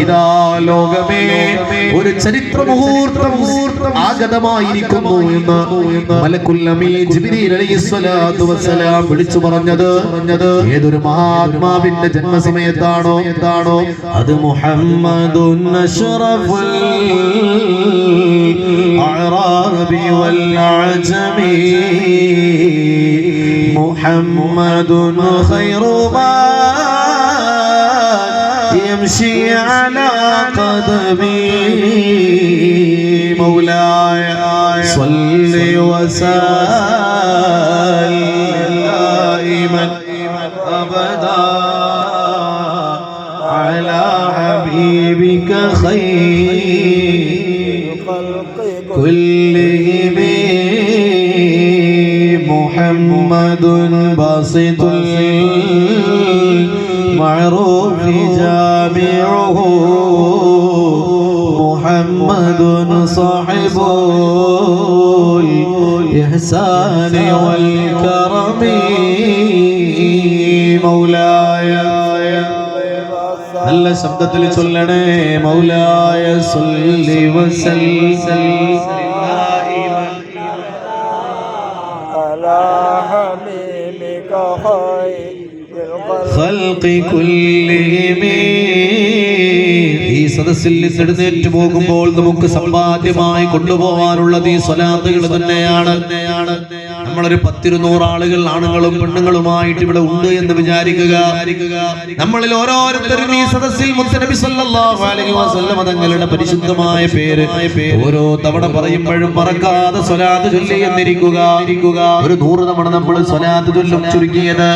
ഇതാ ലോകമേ ഒരു ചരിത്ര മുഹൂർത്തം ആഗതമായിരിക്കുന്നു എന്ന് വിളിച്ചു പറഞ്ഞത് പറഞ്ഞത് ഏതൊരു മഹാത്മാവിന്റെ ജന്മസമയത്താണോ? എന്താണോ അത് മുഹമ്മദ് മുഹമ്മദ് قدمي مولاي صل وسلم. دائما ابدا على حبيبك خير كلهم محمد باسط. المعروف جامعه. محمد صاحب الإحسان والكرم مولاي നല്ല ശബ്ദത്തിൽ ചൊല്ലണേ മൗലായ സല്ലി വസല്ലം على حبيبك خير الخلق خلق كلهم ഈ സദസ്സിൽ എഴുന്നേറ്റ് പോകുമ്പോൾ നമുക്ക് സമ്പാദ്യമായി കൊണ്ടുപോകാനുള്ളത് ഈ സ്വലാത്തുകൾ തന്നെയാണ്. നമ്മളൊരു പത്തിരുന്നൂറ് ആളുകൾ ആണുങ്ങളും പെണ്ണുങ്ങളുമായിട്ട് ഇവിടെ ഉണ്ട് എന്ന് വിചാരിക്കുക. നമ്മളിൽ ഓരോരുത്തരും ഈ സദസ്സിൽ മുത്തനബി അലൈഹി തങ്ങളുടെ പരിശുദ്ധമായ പേര് ഓരോ തവണ പറയുമ്പോഴും മറക്കാതെ സ്വലാത്ത് ചൊല്ലി എന്നിരിക്കുക. ഒരു നൂറ് തവണ നമ്മൾ സ്വലാത്ത് ചൊല്ലും ചുരുക്കിയത്.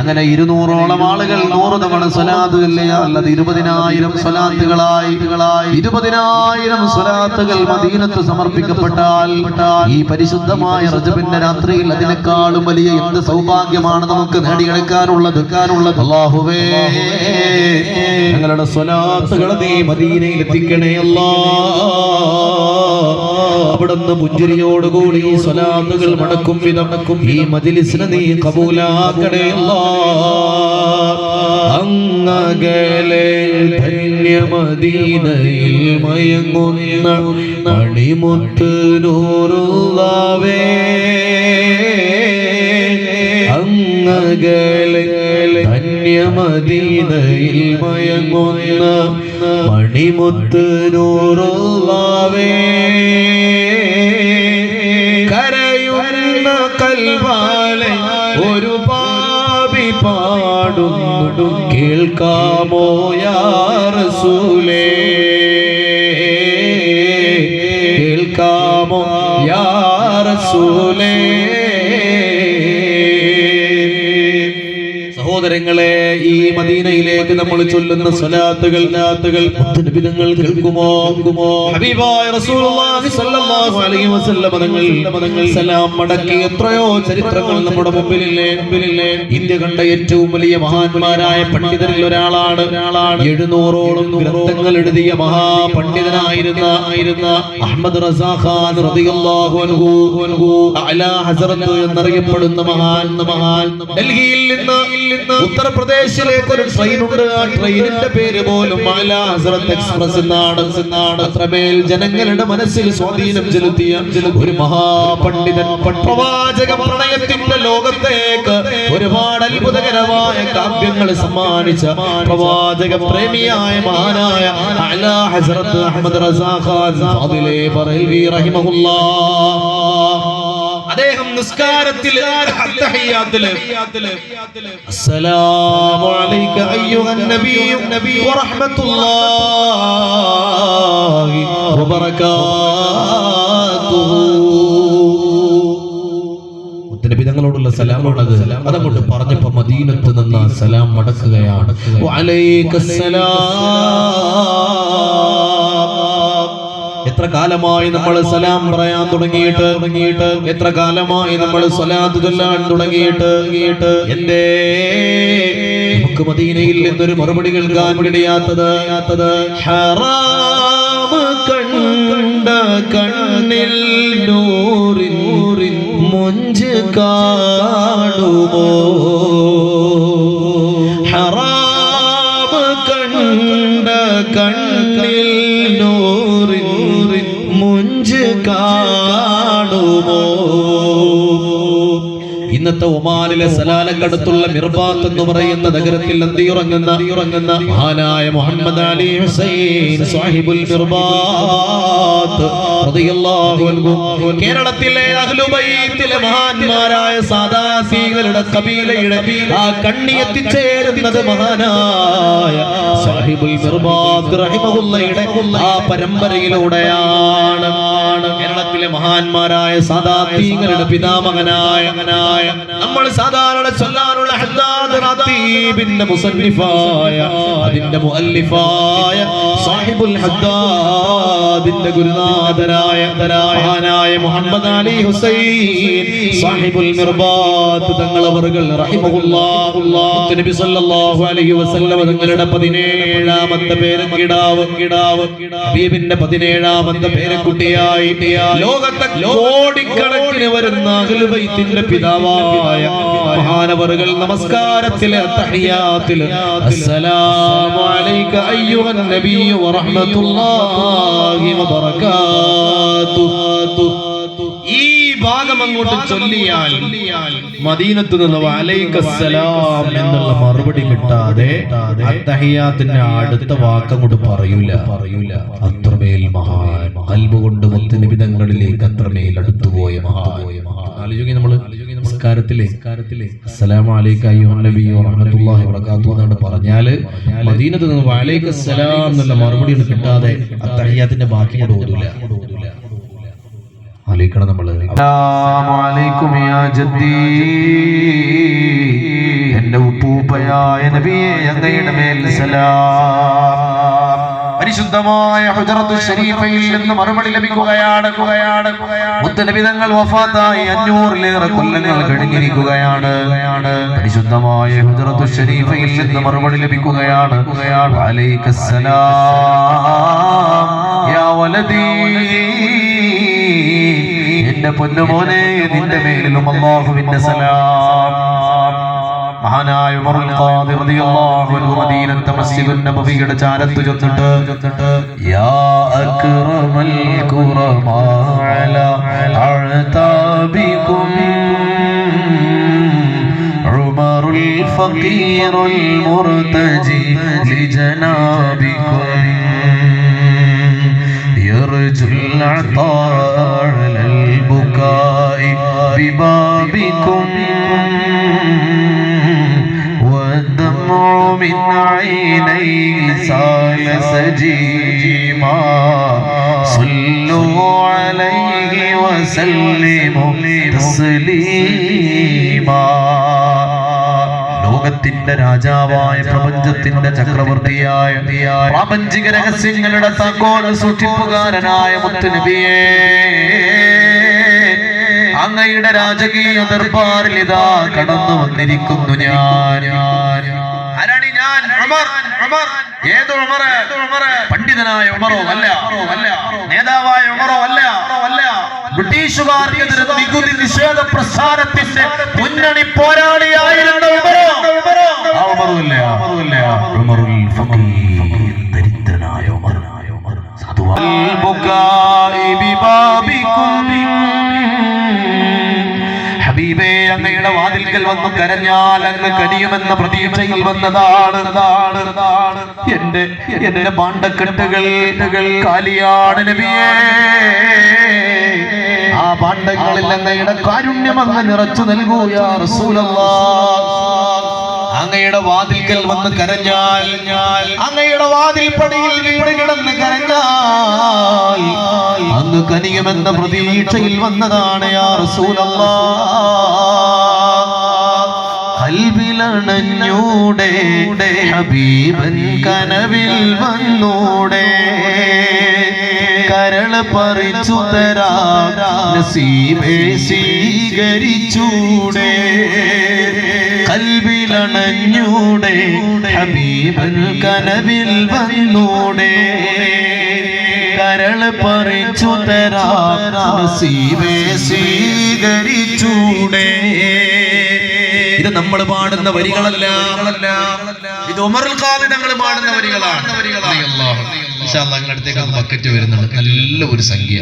അങ്ങനെ ഇരുന്നൂറോളം ആളുകൾ നൂറ് തവണ സ്വലാത്ത് ചൊല്ലിയ അല്ലാതെ ഇരുപതിനായിരം സ്വലാത്തുകളായി ഇരുപതിനായിരം സ്വലാത്തുകൾ മദീനത്ത് സമർപ്പിക്കപ്പെട്ടാൽ ഈ പരിശുദ്ധമായ റജബിന്റെ രാത്രിയിൽ അതിനേക്കാളും വലിയ എന്ത് സൗഭാഗ്യമാണ് നമുക്ക് നേടിയെടുക്കാനുള്ളത്? അല്ലാഹുവേ ഞങ്ങളുടെ സ്വലാത്തുകൾ നീ മദീനയിൽ എത്തിക്കണേ അല്ലാ. അവിടുന്ന് പുഞ്ചിരിയോടുകൂടി ഈ സ്വലാത്തുകൾ മടക്കും വിധം ഈ മജിലിസിനെ നീ കബൂലാക്കണേ അല്ലാ. അങ്ങകലെ ധന്യമദീനയിൽ മയങ്ങുന്ന മണിമുത്ത് നൂറുള്ളവേ. അങ്ങകളെ ധന്യമദീനയിൽ മയങ്ങുന്ന മണിമുത്ത് നൂറുള്ളവേ. Sul. സഹോദരങ്ങളെ ഈ മദീനയിലേക്ക് നമ്മൾ ചൊല്ലുന്ന സ്വലാത്തുകൾ നാത്തുകൾ അത്ഭുതങ്ങൾ കേൾക്കുമോ? കേൾക്കുമോ? ഹബീബായ റസൂലുള്ളാഹി സ്വല്ലല്ലാഹു അലൈഹി വസല്ലം തങ്ങൾ തങ്ങൾ സലാം മടക്കി എത്രയോ ചരിത്രങ്ങൾ നമ്മുടെ മുമ്പിലില്ലേ? മുമ്പിലില്ലേ? ഇന്ത്യ കണ്ട ഏറ്റവും വലിയ മഹാന്മാരായ പണ്ഡിതരിൽ ഒരാളാണ്. ഒരാളാണ് എഴുന്നൂറോളം ഗ്രന്ഥങ്ങൾ എഴുതിയ മഹാപണ്ഡിതനായിരുന്ന ആയിരുന്ന അഹമ്മദ് റസാഖാൻ റളിയല്ലാഹു അൻഹു അൻഹു അലാ ഹസറത്ത് എന്നറിയപ്പെടുന്ന മഹാൻ മഹാൻ ഡൽഹിയിൽ നിന്ന് ഉത്തർപ്രദേശിലേക്ക് ഒരു ട്രെയിൻ ഉണ്ട്. ആ ട്രെയിനിന്റെ പേര് പോലും എക്സ്പ്രസ് എന്നാണ്. അത്രമേൽ ജനങ്ങളുടെ മനസ്സിൽ സ്വാധീനം ചെലുത്തിയ ഒരു മഹാപണ്ഡിതൻ പ്രവാചക പ്രണയത്തിന്റെ ലോകത്തേക്ക് ഒരുപാട് അത്ഭുതകരമായ കാവ്യങ്ങൾ സമ്മാനിച്ച പ്രവാചക പ്രേമിയായ മഹാനായ അഹമ്മദ് റസാ ഖാൻ ഫാദിലെ ബറൽവി റഹിമഹുല്ലാഹ് അദ്ദേഹം നിസ്കാരത്തിൽ അസ്സലാമു അലൈക അയ്യുഹൻ വറഹ്മത്തുള്ളാഹി വബറകാതുഹു മുത്തനബി തങ്ങളോടുള്ള സലാമാണത് അതങ്ങോട്ട് പറഞ്ഞപ്പോ മദീനത്ത് നിന്ന് സലാം മടക്കുകയാണ് വഅലൈക്കസ്സലാം. എത്ര കാലമായി നമ്മൾ സലാം പറയാൻ തുടങ്ങിയിട്ട്? തുടങ്ങിയിട്ട് എത്ര കാലമായി നമ്മൾ സലാത്ത് ചൊല്ലാൻ തുടങ്ങിയിട്ട്? എന്റെ നമുക്ക് മദീനയിൽ എന്തൊരു മറുപടി കേൾക്കാൻ ഇടയാത്തത് യാത്തത് ഹറാമ കണ്ട കണ്ണിൽ നൂറിൻ മുഞ്ച് കാണുമോ? ഇന്നത്തെ ഒമാനിലെ സലാലക്കടുത്തുള്ള മിർബാത്ത് എന്ന് പറയുന്ന നഗരത്തിൽ അന്തിയുറങ്ങുന്ന ഉറങ്ങുന്ന മഹാനായ Muhammad Ali Hussain Sahibul Mirbat കേരളത്തിലെ അഹ്ലുബൈത്തിലെ മഹാന്മാരായ സാദാസീകളുടെ കബീലയുടെ ആ കണ്ണി എത്തിച്ചേരുന്നത് മഹാനായ സാഹിബുൽ മിർബാത്ത് റഹിമഹുല്ലയുടെ ആ പരമ്പരയിലൂടെയാണ്. കേരളത്തിലെ മഹാന്മാരായ സാദാത്തീങ്ങളുടെ പിതാമകനായ നമ്മൾ സാധാരണ ചൊല്ലാറുള്ള ഹദ്ദാദ് റാത്തീബിന്റെ മുസന്നിഫായ അതിന്റെ മുഅല്ലിഫായ സാഹിബുൽ ഹദ്ദാദിന്റെ ഗുരുനാഥരായ മഹാനായ Muhammad Ali Hussain Sahibul Mirbat തങ്ങളവറുകൾ റഹിമഹുല്ലാഹ് നബി സല്ലല്ലാഹു അലൈഹി വസല്ലം തങ്ങളുടെ പതിനേഴാമത്തെ പേര് കിടാവ് കിടാവ് ഹബീബിന്റെ പതിനേഴാമത്തെ പേരക്കുട്ടിയായി ലോകത്തെ കോടിക്കണക്കിന് വരുന്ന അഹ്ലുബൈത്തിന്റെ പിതാവായ മഹാനവറുകൾ നമസ്കാരത്തിലെ അസ്സലാമു അലൈക അയ്യുഹൻ നബിയ്യു വറഹ്മത്തുള്ളാഹി അങ്ങോട്ട് ചൊല്ലിയാൽ മദീനത്ത് നിന്ന് സലാം എന്നുള്ള മറുപടി കിട്ടാതെ അത്തഹിയാത്തിന്റെ അടുത്ത വാക്കങ്ങോട്ട് പറയൂല. പറയൂല അത്രമേൽ മഹാൻ. അൽബ് കൊണ്ട് മുത്തുനിബിതങ്ങളിലേക്ക് അത്രമേൽ അടുത്തുപോയ മഹാൻ. ആലോചിക്കും നമ്മൾ. നമസ്കാരത്തിലെ അസ്സലാമു അലൈക അയ്യുഹൻ നബിയ്യു വറഹ്മത്തുള്ളാഹി വബറകാതുഹു എന്നാണ് പറഞ്ഞാൽ മദീനത്ത് നിന്ന് വലൈക്കസ്സലാം എന്നുള്ള മറുപടി കിട്ടാതെ അത്തഹിയാത്തിന്റെ ബാക്കി കൊണ്ട് യാ ജദ്ദീ. എന്റെ ഉപ്പൂപ്പയായ നബിയെ അങ്ങയുടെ മേൽ സലാം. പരിശുദ്ധമായ ഹുജറത്തു ഷരീഫയിൽ നിന്ന് മറുപടി ലഭിക്കുകയാണ്. മുത്തനബി തങ്ങൾ വഫാത്തായി അഞ്ഞൂറിലേറെ കൊല്ലങ്ങൾ കഴിഞ്ഞിരിക്കുകയാണ്. പരിശുദ്ധമായ ഹുജറത്തു ഷരീഫയിൽ നിന്ന് മറുപടി ലഭിക്കുകയാണ്. വലൈക്കസ്സലാം യാ വലദീ. എന്റെ പൊന്നുമോനെ നിന്റെ മേലിലും അള്ളാഹുവിന്റെ സലാം മഹാനായ ഉമറുൽ ഖാദി റളിയല്ലാഹു അൻഹു മദീനത്തെ മസ്ജിദുൻ നബവിയുടെ ചാരത്ത് ചെന്നിട്ട് ചെന്നിട്ട് യാ അക്റമൽ ഖുറമാ അലാ അഅതാബികും عمر الفقير المرتجي لجنابكم يرجو العطاء على البكاء ببابكم والدمع من عينيه سال سجيما صلوا عليه وسلموا تسليما ലോകത്തിന്റെ രാജാവായ പ്രപഞ്ചത്തിന്റെ ചക്രവർത്തിയായ പ്രാപഞ്ചിക രഹസ്യങ്ങളുടെ താക്കോൽ സൂക്ഷിപ്പുകാരനായ മുത്തുനബിയെ അങ്ങയുടെ രാജകീയ ദർബാറിൽ ഇതാ കടന്നു വന്നിരിക്കുന്നു ഞാൻ. ആരാണ് ഞാൻ? ഏത് ഉമർ? പണ്ഡിതനായ ഉമറോ അല്ല. അല്ല നേതാവായ ഉമറോ അല്ല. അല്ല ബ്രിട്ടീഷുകാർക്കെതിരെ നികുതി നിഷേധ പ്രസ്ഥാനത്തിന്റെ മുന്നണി പോരാളിയായിരുന്ന ഉമറോ? ആ ഉമറുമില്ല ഉമറുമില്ല ഉമറുൽ ഫഖീർ ദരിദ്രനായ ഉമർ. സാധുവായ ഹബീബേ അങ്ങയുടെ വാതിൽക്കൽ വന്നു കരഞ്ഞാൽ അങ്ങ് കനിയുമെന്ന പ്രതീക്ഷയിൽ വന്നതാണ്. എന്റെ എന്റെ പാണ്ടക്കെട്ടുകൾ കാലിയാണ് നബിയേ. ആ പാണ്ഡങ്ങളിൽ അങ്ങയുടെ കാരുണ്യം അങ്ങ് നിറച്ചു നൽകൂ യാ റസൂലല്ലാഹ് അങ്ങയുടെ വാതിൽക്കൽ വന്ന് കരഞ്ഞാൽ അങ്ങയുടെ വാതിൽ പടിയിൽ വീട് കിടന്ന് കരഞ്ഞാൽ അങ്ങ് കനിയുമെന്ന പ്രതീക്ഷയിൽ വന്നതാണ് യാ കൽവിലണഞ്ഞൂടെ ഹബീബൻ കനവിൽ വന്നൂടെ. കരൾ പറിച്ചു തരാ. നസീബേ സ്വീകരിച്ചൂടെ. കൽവിലണഞ്ഞൂടെ. ഹബീബൻ കനവിൽ വന്നൂടെ. കരൾ പറിച്ചു തരാ. നസീബേ സ്വീകരിച്ചൂടെ. ഇത് നമ്മൾ പാടുന്ന വരികളല്ല. ഇത് ഉമറുൽ ഖാദി തങ്ങൾ പാടുന്ന വരികളാണ്. അള്ളാഹു. അടുത്തേക്ക് ബക്കറ്റ് വരുന്നുണ്ട്. നല്ല ഒരു സംഖ്യ.